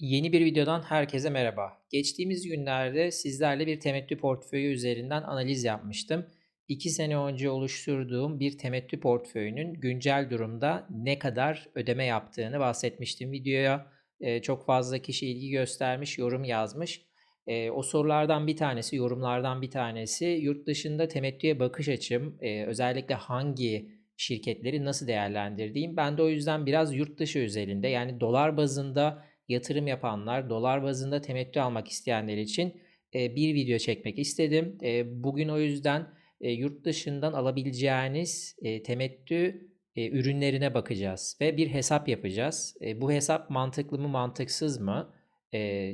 Yeni bir videodan herkese merhaba. Geçtiğimiz günlerde sizlerle bir temettü portföyü üzerinden analiz yapmıştım. 2 sene önce oluşturduğum bir temettü portföyünün güncel durumda ne kadar ödeme yaptığını bahsetmiştim videoya. Eee, çok fazla kişi ilgi göstermiş, yorum yazmış. Eee, o sorulardan bir tanesi, yorumlardan bir tanesi yurt dışında temettüye bakış açım, eee, özellikle hangi şirketleri nasıl değerlendirdiğim. Ben de o yüzden biraz yurt dışı özelinde yani dolar bazında yatırım yapanlar, dolar bazında temettü almak isteyenler için e, bir video çekmek istedim. E, bugün o yüzden e, yurt dışından alabileceğiniz temettü ürünlerine bakacağız ve bir hesap yapacağız. Bu hesap mantıklı mı, mantıksız mı?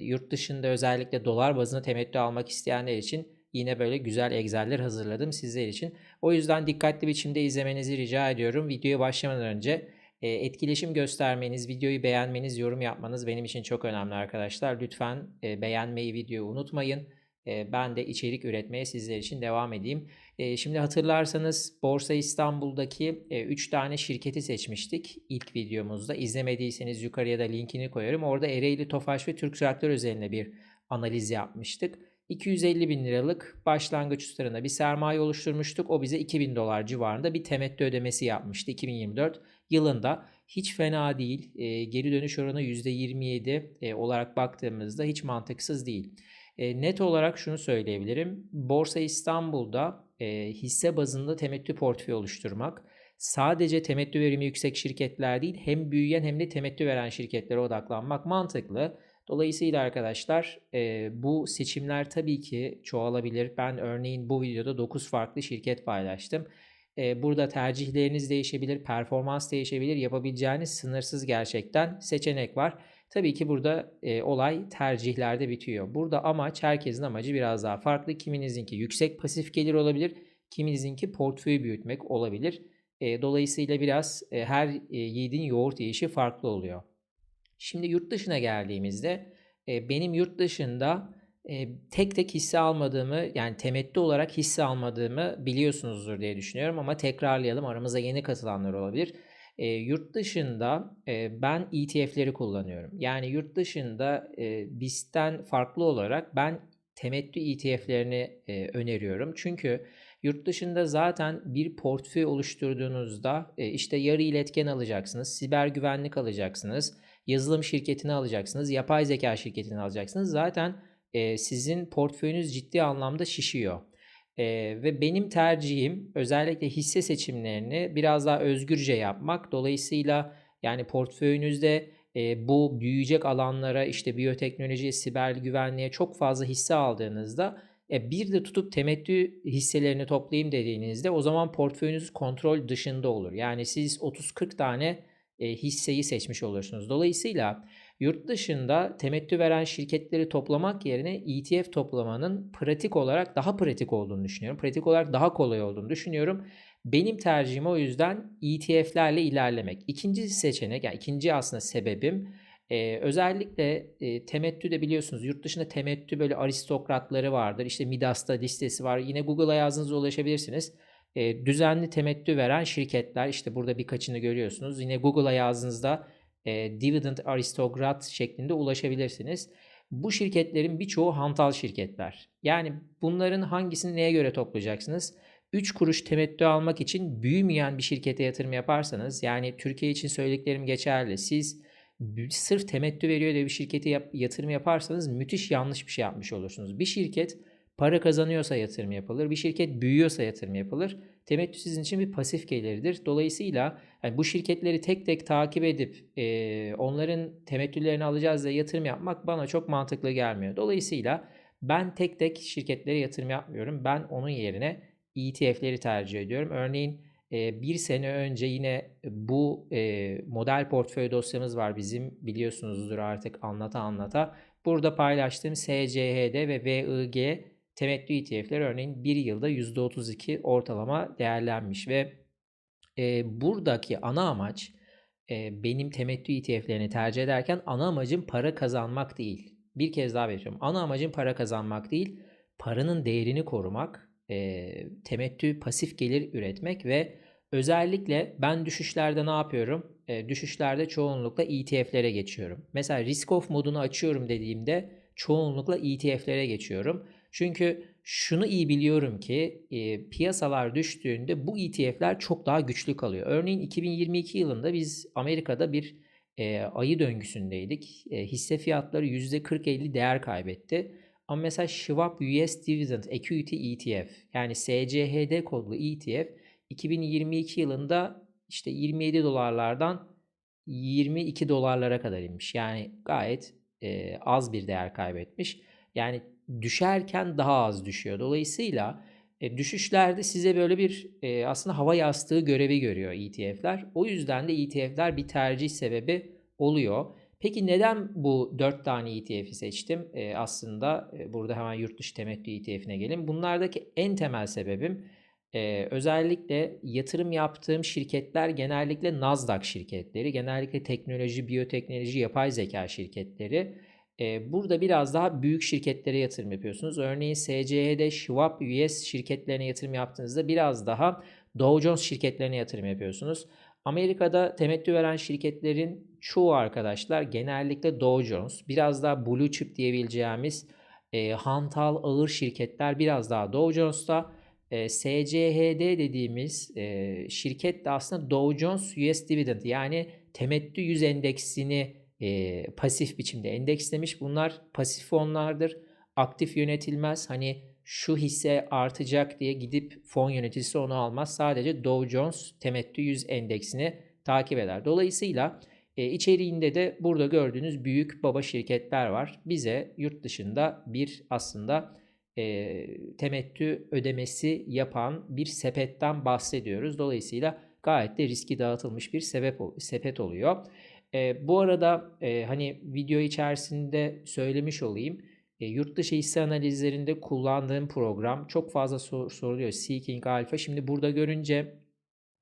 Yurt dışında özellikle dolar bazında temettü almak isteyenler için yine böyle güzel Excel'ler hazırladım sizler için. O yüzden dikkatli biçimde izlemenizi rica ediyorum. Videoya başlamadan önce etkileşim göstermeniz, videoyu beğenmeniz, yorum yapmanız benim için çok önemli arkadaşlar. Lütfen e, beğenmeyi, videoyu unutmayın. E, ben de içerik üretmeye sizler için devam edeyim. E, şimdi hatırlarsanız Borsa İstanbul'daki 3 e, tane şirketi seçmiştik ilk videomuzda. İzlemediyseniz yukarıya da linkini koyarım. Orada Ereğli, Tofaş ve Türk Traktör üzerine bir analiz yapmıştık. 250 bin liralık başlangıç tutarına bir sermaye oluşturmuştuk. O bize 2000 dolar civarında bir temettü ödemesi yapmıştı 2024 yılında. Hiç fena değil. E, geri dönüş oranı %27 e, olarak baktığımızda hiç mantıksız değil. E, net olarak şunu söyleyebilirim. Borsa İstanbul'da e, hisse bazında temettü portföy oluşturmak sadece temettü verimi yüksek şirketler değil hem büyüyen hem de temettü veren şirketlere odaklanmak mantıklı. Dolayısıyla arkadaşlar e, bu seçimler tabii ki çoğalabilir. Ben örneğin bu videoda 9 farklı şirket paylaştım. E, burada tercihleriniz değişebilir, performans değişebilir. Yapabileceğiniz sınırsız gerçekten seçenek var. Tabii ki burada e, olay tercihlerde bitiyor. Burada amaç, herkesin amacı biraz daha farklı. Kiminizinki yüksek pasif gelir olabilir, kiminizinki portföyü büyütmek olabilir. E, dolayısıyla biraz e, her e, yiğidin yoğurt yiyişi farklı oluyor. Şimdi yurt dışına geldiğimizde e, benim yurt dışında e, tek tek hisse almadığımı yani temettü olarak hisse almadığımı biliyorsunuzdur diye düşünüyorum ama tekrarlayalım aramıza yeni katılanlar olabilir. E, yurt dışında e, ben ETF'leri kullanıyorum. Yani yurt dışında e, BIST'ten farklı olarak ben temettü ETF'lerini e, öneriyorum. Çünkü yurt dışında zaten bir portföy oluşturduğunuzda e, işte yarı iletken alacaksınız, siber güvenlik alacaksınız, yazılım şirketini alacaksınız, yapay zeka şirketini alacaksınız. Zaten e, sizin portföyünüz ciddi anlamda şişiyor. E, ve benim tercihim özellikle hisse seçimlerini biraz daha özgürce yapmak. Dolayısıyla yani portföyünüzde e, bu büyüyecek alanlara işte biyoteknoloji, siber güvenliğe çok fazla hisse aldığınızda e, bir de tutup temettü hisselerini toplayayım dediğinizde o zaman portföyünüz kontrol dışında olur. Yani siz 30-40 tane e, hisseyi seçmiş olursunuz. Dolayısıyla yurt dışında temettü veren şirketleri toplamak yerine ETF toplamanın pratik olarak daha pratik olduğunu düşünüyorum. Pratik olarak daha kolay olduğunu düşünüyorum. Benim tercihim o yüzden ETF'lerle ilerlemek. İkinci seçenek, yani ikinci aslında sebebim ee, özellikle e, temettü de biliyorsunuz yurt dışında temettü böyle aristokratları vardır. İşte Midas'ta listesi var. Yine Google'a yazdığınızda ulaşabilirsiniz e, düzenli temettü veren şirketler işte burada birkaçını görüyorsunuz. Yine Google'a yazdığınızda e, Dividend Aristocrat şeklinde ulaşabilirsiniz. Bu şirketlerin birçoğu hantal şirketler. Yani bunların hangisini neye göre toplayacaksınız? 3 kuruş temettü almak için büyümeyen bir şirkete yatırım yaparsanız yani Türkiye için söylediklerim geçerli. Siz sırf temettü veriyor diye bir şirkete yap, yatırım yaparsanız müthiş yanlış bir şey yapmış olursunuz. Bir şirket Para kazanıyorsa yatırım yapılır. Bir şirket büyüyorsa yatırım yapılır. Temettü sizin için bir pasif gelirdir. Dolayısıyla yani bu şirketleri tek tek takip edip e, onların temettülerini alacağız diye yatırım yapmak bana çok mantıklı gelmiyor. Dolayısıyla ben tek tek şirketlere yatırım yapmıyorum. Ben onun yerine ETF'leri tercih ediyorum. Örneğin bir sene önce yine bu model portföy dosyamız var bizim biliyorsunuzdur artık anlata anlata. Burada paylaştığım SCHD ve VIG temettü ETF'ler örneğin bir yılda %32 ortalama değerlenmiş ve e, buradaki ana amaç e, benim temettü ETF'lerini tercih ederken ana amacım para kazanmak değil. Bir kez daha belirtiyorum. Ana amacım para kazanmak değil, paranın değerini korumak, e, temettü pasif gelir üretmek ve Özellikle ben düşüşlerde ne yapıyorum? Eee, düşüşlerde çoğunlukla ETF'lere geçiyorum. Mesela risk off modunu açıyorum dediğimde çoğunlukla ETF'lere geçiyorum. Çünkü şunu iyi biliyorum ki eee, piyasalar düştüğünde bu ETF'ler çok daha güçlü kalıyor. Örneğin 2022 yılında biz Amerika'da bir eee, ayı döngüsündeydik. Eee, hisse fiyatları %40-50 değer kaybetti. Ama mesela Schwab US Dividend Equity ETF yani SCHD kodlu ETF 2022 yılında işte 27 dolarlardan 22 dolarlara kadar inmiş. Yani gayet e, az bir değer kaybetmiş. Yani düşerken daha az düşüyor. Dolayısıyla e, düşüşlerde size böyle bir e, aslında hava yastığı görevi görüyor ETF'ler. O yüzden de ETF'ler bir tercih sebebi oluyor. Peki neden bu 4 tane ETF'i seçtim? E, aslında e, burada hemen yurt dışı temettü ETF'ine gelin. Bunlardaki en temel sebebim e, özellikle yatırım yaptığım şirketler genellikle Nasdaq şirketleri, genellikle teknoloji, biyoteknoloji, yapay zeka şirketleri. Burada biraz daha büyük şirketlere yatırım yapıyorsunuz. Örneğin SCH'de Schwab US şirketlerine yatırım yaptığınızda biraz daha Dow Jones şirketlerine yatırım yapıyorsunuz. Amerika'da temettü veren şirketlerin çoğu arkadaşlar genellikle Dow Jones, biraz daha Blue Chip diyebileceğimiz e, hantal ağır şirketler biraz daha Dow Jones'ta. E, SCHD dediğimiz e, şirket de aslında Dow Jones US Dividend yani temettü 100 endeksini e, pasif biçimde endekslemiş. Bunlar pasif fonlardır. Aktif yönetilmez. Hani şu hisse artacak diye gidip fon yöneticisi onu almaz. Sadece Dow Jones temettü 100 endeksini takip eder. Dolayısıyla e, içeriğinde de burada gördüğünüz büyük baba şirketler var. Bize yurt dışında bir aslında e, temettü ödemesi yapan bir sepetten bahsediyoruz. Dolayısıyla gayet de riski dağıtılmış bir sebep sepet oluyor. E, bu arada e, hani video içerisinde söylemiş olayım. E, yurt dışı hisse analizlerinde kullandığım program çok fazla sor, soruluyor. Seeking Alpha. Şimdi burada görünce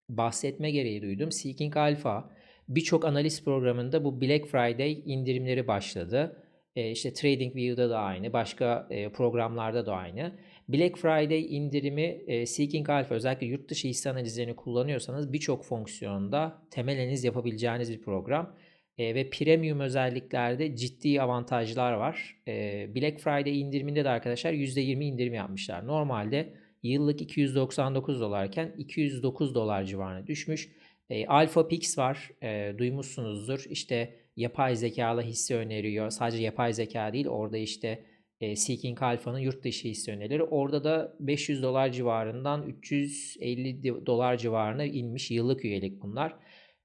bahsetme gereği duydum. Seeking Alpha birçok analiz programında bu Black Friday indirimleri başladı. E, işte TradingView'da da aynı, başka e, programlarda da aynı. Black Friday indirimi e, Seeking Alpha özellikle yurt dışı hisse analizlerini kullanıyorsanız birçok fonksiyonda temel analiz yapabileceğiniz bir program. E, ve premium özelliklerde ciddi avantajlar var. E, Black Friday indiriminde de arkadaşlar %20 indirim yapmışlar. Normalde yıllık 299 dolarken 209 dolar civarına düşmüş. E, Alpha Pix var. E, duymuşsunuzdur. İşte yapay zekalı hisse öneriyor. Sadece yapay zeka değil orada işte e, Seeking Alpha'nın yurt dışı hisse önerileri. Orada da 500 dolar civarından 350 dolar civarına inmiş yıllık üyelik bunlar.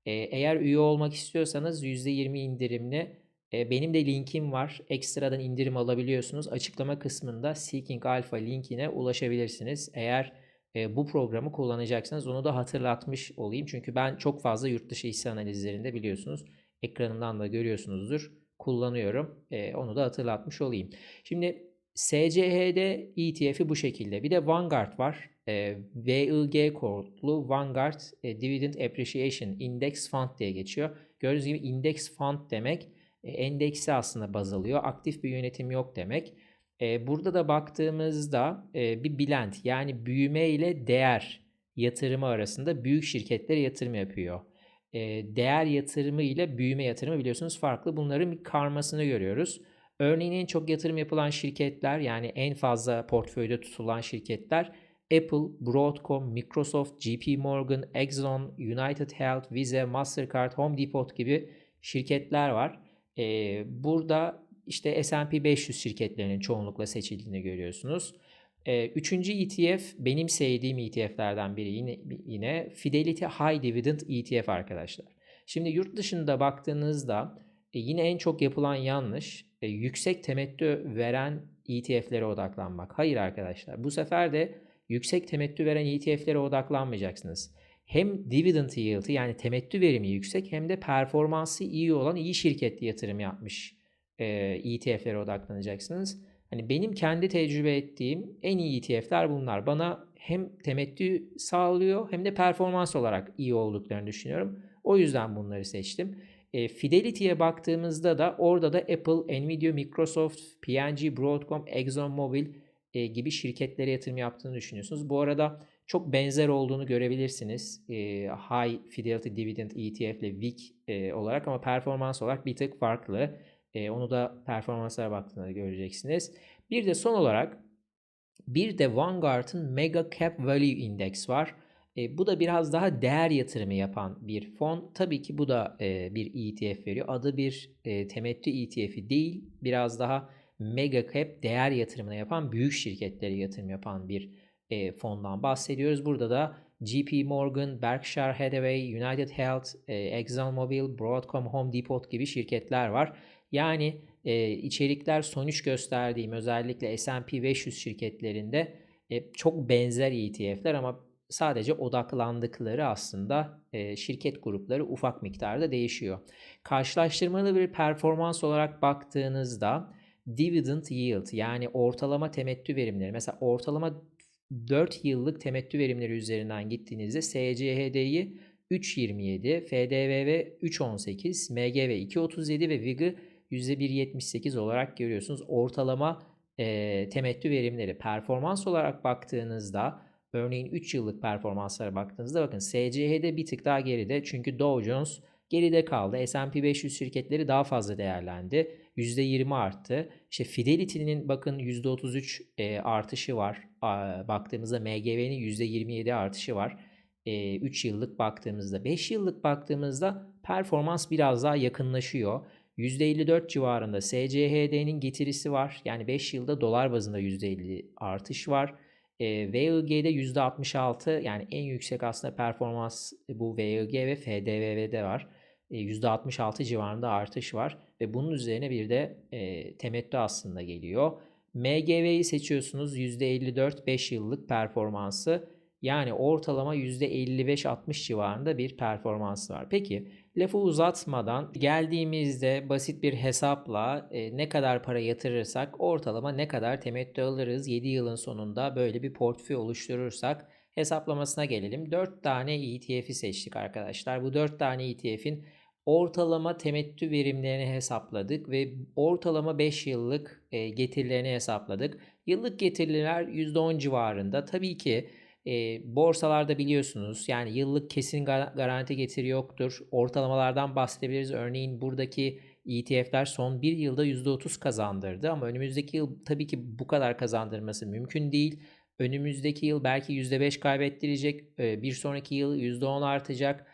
E, eğer üye olmak istiyorsanız %20 indirimli e, benim de linkim var. Ekstradan indirim alabiliyorsunuz. Açıklama kısmında Seeking Alpha linkine ulaşabilirsiniz. Eğer e, bu programı kullanacaksınız onu da hatırlatmış olayım. Çünkü ben çok fazla yurt dışı hisse analizlerinde biliyorsunuz ekranımdan da görüyorsunuzdur kullanıyorum. E, onu da hatırlatmış olayım. Şimdi SCHD ETF'i bu şekilde. Bir de Vanguard var. E, VIG kodlu Vanguard e, Dividend Appreciation Index Fund diye geçiyor. Gördüğünüz gibi index fund demek e, endeksi aslında baz alıyor. Aktif bir yönetim yok demek. E, burada da baktığımızda e, bir blend yani büyüme ile değer yatırımı arasında büyük şirketlere yatırım yapıyor değer yatırımı ile büyüme yatırımı biliyorsunuz farklı. Bunların karmasını görüyoruz. Örneğin en çok yatırım yapılan şirketler yani en fazla portföyde tutulan şirketler Apple, Broadcom, Microsoft, JP Morgan, Exxon, United Health, Visa, Mastercard, Home Depot gibi şirketler var. Burada işte S&P 500 şirketlerinin çoğunlukla seçildiğini görüyorsunuz. Ee, üçüncü ETF benim sevdiğim ETF'lerden biri yine, yine Fidelity High Dividend ETF arkadaşlar. Şimdi yurt dışında baktığınızda e, yine en çok yapılan yanlış e, yüksek temettü veren ETF'lere odaklanmak. Hayır arkadaşlar bu sefer de yüksek temettü veren ETF'lere odaklanmayacaksınız. Hem dividend yield'ı yani temettü verimi yüksek hem de performansı iyi olan iyi şirketli yatırım yapmış e, ETF'lere odaklanacaksınız. Hani benim kendi tecrübe ettiğim en iyi ETF'ler bunlar. Bana hem temettü sağlıyor hem de performans olarak iyi olduklarını düşünüyorum. O yüzden bunları seçtim. E, Fidelity'ye baktığımızda da orada da Apple, Nvidia, Microsoft, P&G, Broadcom, ExxonMobil e, gibi şirketlere yatırım yaptığını düşünüyorsunuz. Bu arada çok benzer olduğunu görebilirsiniz. Eee, High Fidelity Dividend ETF ile VIG eee, olarak ama performans olarak bir tık farklı. Eee, onu da performanslara baktığında göreceksiniz. Bir de son olarak bir de Vanguard'ın Mega Cap Value Index var. E, bu da biraz daha değer yatırımı yapan bir fon. Tabii ki bu da e, bir ETF veriyor. Adı bir e, temettü ETF'i değil. Biraz daha mega cap değer yatırımını yapan büyük şirketleri yatırım yapan bir e, fondan bahsediyoruz. Burada da JP Morgan, Berkshire Hathaway, United Health, e, ExxonMobil, Broadcom, Home Depot gibi şirketler var. Yani e, içerikler sonuç gösterdiğim özellikle S&P 500 şirketlerinde e, çok benzer ETF'ler ama sadece odaklandıkları aslında e, şirket grupları ufak miktarda değişiyor. Karşılaştırmalı bir performans olarak baktığınızda dividend yield yani ortalama temettü verimleri mesela ortalama 4 yıllık temettü verimleri üzerinden gittiğinizde SCHD'yi 3.27, FDVV 3.18, MGV 2.37 ve VIG'ı %1.78 olarak görüyorsunuz. Ortalama e, temettü verimleri performans olarak baktığınızda örneğin 3 yıllık performanslara baktığınızda bakın SCH'de bir tık daha geride çünkü Dow Jones geride kaldı. S&P 500 şirketleri daha fazla değerlendi. %20 arttı. İşte Fidelity'nin bakın %33 e, artışı var. Baktığımızda MGV'nin %27 artışı var. E, 3 yıllık baktığımızda 5 yıllık baktığımızda performans biraz daha yakınlaşıyor. %54 civarında SCHD'nin getirisi var. Yani 5 yılda dolar bazında %50 artış var. E, VIG'de %66 yani en yüksek aslında performans bu VIG ve FDVV'de var. E, %66 civarında artış var ve bunun üzerine bir de e, temettü aslında geliyor. MGV'yi seçiyorsunuz %54 5 yıllık performansı yani ortalama %55-60 civarında bir performans var. Peki lafı uzatmadan geldiğimizde basit bir hesapla e, ne kadar para yatırırsak ortalama ne kadar temettü alırız 7 yılın sonunda böyle bir portföy oluşturursak hesaplamasına gelelim. 4 tane ETF'i seçtik arkadaşlar. Bu 4 tane ETF'in ortalama temettü verimlerini hesapladık ve ortalama 5 yıllık e, getirilerini hesapladık. Yıllık getiriler %10 civarında. Tabii ki e, borsalarda biliyorsunuz yani yıllık kesin garanti getiri yoktur. Ortalamalardan bahsedebiliriz. Örneğin buradaki ETF'ler son bir yılda %30 kazandırdı ama önümüzdeki yıl tabii ki bu kadar kazandırması mümkün değil. Önümüzdeki yıl belki %5 kaybettirecek, bir sonraki yıl %10 artacak.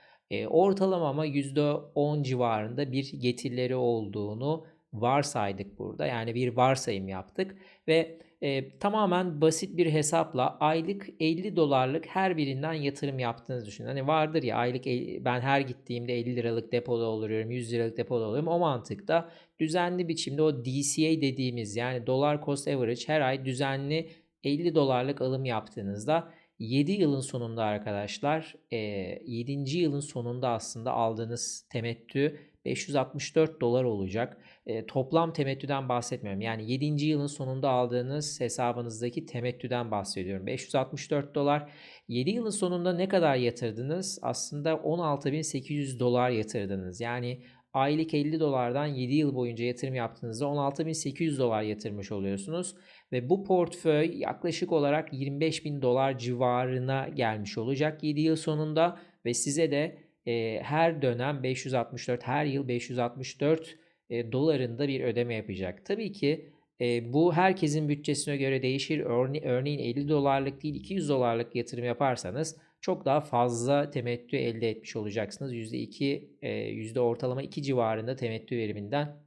Ortalama ama %10 civarında bir getirileri olduğunu varsaydık burada. Yani bir varsayım yaptık ve e, tamamen basit bir hesapla aylık 50 dolarlık her birinden yatırım yaptığınızı düşünün. Hani vardır ya aylık ben her gittiğimde 50 liralık depoda oluyorum, 100 liralık depoda oluyorum. O mantıkta düzenli biçimde o DCA dediğimiz yani dolar cost average her ay düzenli 50 dolarlık alım yaptığınızda 7 yılın sonunda arkadaşlar 7. yılın sonunda aslında aldığınız temettü 564 dolar olacak. Toplam temettüden bahsetmiyorum. Yani 7. yılın sonunda aldığınız hesabınızdaki temettüden bahsediyorum. 564 dolar. 7 yılın sonunda ne kadar yatırdınız? Aslında 16.800 dolar yatırdınız. Yani aylık 50 dolardan 7 yıl boyunca yatırım yaptığınızda 16.800 dolar yatırmış oluyorsunuz. Ve bu portföy yaklaşık olarak 25.000 dolar civarına gelmiş olacak 7 yıl sonunda. Ve size de e, her dönem 564, her yıl 564 e, dolarında bir ödeme yapacak. Tabii ki e, bu herkesin bütçesine göre değişir. Örne örneğin 50 dolarlık değil 200 dolarlık yatırım yaparsanız çok daha fazla temettü elde etmiş olacaksınız. %2, e, yüzde ortalama 2 civarında temettü veriminden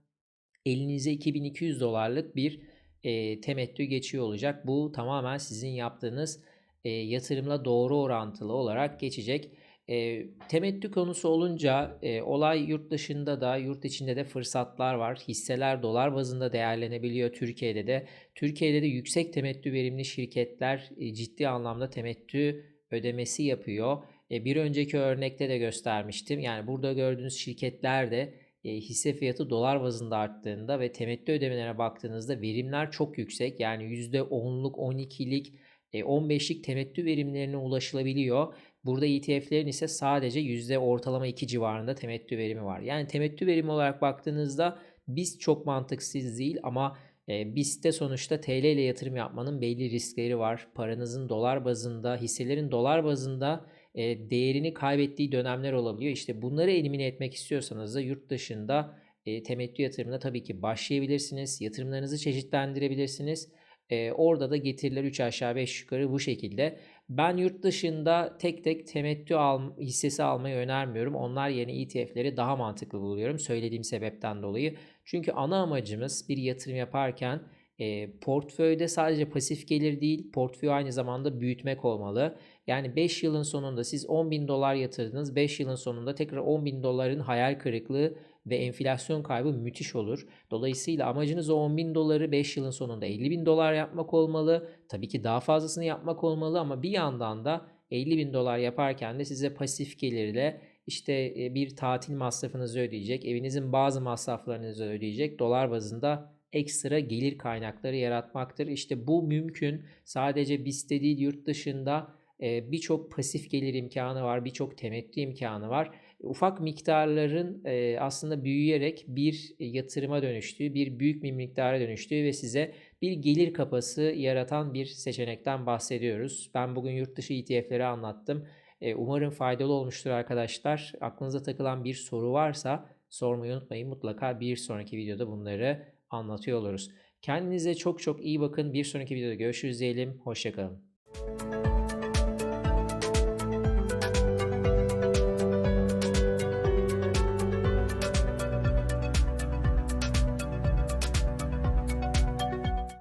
elinize 2200 dolarlık bir e, temettü geçiyor olacak. Bu tamamen sizin yaptığınız e, yatırımla doğru orantılı olarak geçecek. E, temettü konusu olunca e, olay yurt dışında da yurt içinde de fırsatlar var. Hisseler dolar bazında değerlenebiliyor Türkiye'de de. Türkiye'de de yüksek temettü verimli şirketler e, ciddi anlamda temettü ödemesi yapıyor. E, bir önceki örnekte de göstermiştim. Yani burada gördüğünüz şirketler de e, hisse fiyatı dolar bazında arttığında ve temettü ödemelerine baktığınızda verimler çok yüksek. Yani %10'luk, 12'lik, 15'lik temettü verimlerine ulaşılabiliyor. Burada ETF'lerin ise sadece yüzde ortalama 2 civarında temettü verimi var. Yani temettü verimi olarak baktığınızda biz çok mantıksız değil ama Eee, BIST'te sonuçta TL ile yatırım yapmanın belli riskleri var. Paranızın dolar bazında, hisselerin dolar bazında eee, değerini kaybettiği dönemler olabiliyor. İşte bunları elimine etmek istiyorsanız da yurt dışında eee, temettü yatırımına tabii ki başlayabilirsiniz. Yatırımlarınızı çeşitlendirebilirsiniz. Eee, orada da getiriler 3 aşağı 5 yukarı bu şekilde. Ben yurt dışında tek tek temettü al, hissesi almayı önermiyorum. Onlar yerine ETF'leri daha mantıklı buluyorum söylediğim sebepten dolayı. Çünkü ana amacımız bir yatırım yaparken e, portföyde sadece pasif gelir değil, portföyü aynı zamanda büyütmek olmalı. Yani 5 yılın sonunda siz 10 bin dolar yatırdınız, 5 yılın sonunda tekrar 10 bin doların hayal kırıklığı ve enflasyon kaybı müthiş olur. Dolayısıyla amacınız o 10 bin doları 5 yılın sonunda 50 bin dolar yapmak olmalı. Tabii ki daha fazlasını yapmak olmalı ama bir yandan da 50 bin dolar yaparken de size pasif gelirle işte bir tatil masrafınızı ödeyecek, evinizin bazı masraflarınızı ödeyecek dolar bazında ekstra gelir kaynakları yaratmaktır. İşte bu mümkün. Sadece BIST'te değil yurt dışında birçok pasif gelir imkanı var, birçok temettü imkanı var. Ufak miktarların aslında büyüyerek bir yatırıma dönüştüğü, bir büyük bir miktara dönüştüğü ve size bir gelir kapısı yaratan bir seçenekten bahsediyoruz. Ben bugün yurt dışı ETF'leri anlattım. Umarım faydalı olmuştur arkadaşlar. Aklınıza takılan bir soru varsa sormayı unutmayın. Mutlaka bir sonraki videoda bunları anlatıyor oluruz. Kendinize çok çok iyi bakın. Bir sonraki videoda görüşürüz diyelim. Hoşçakalın.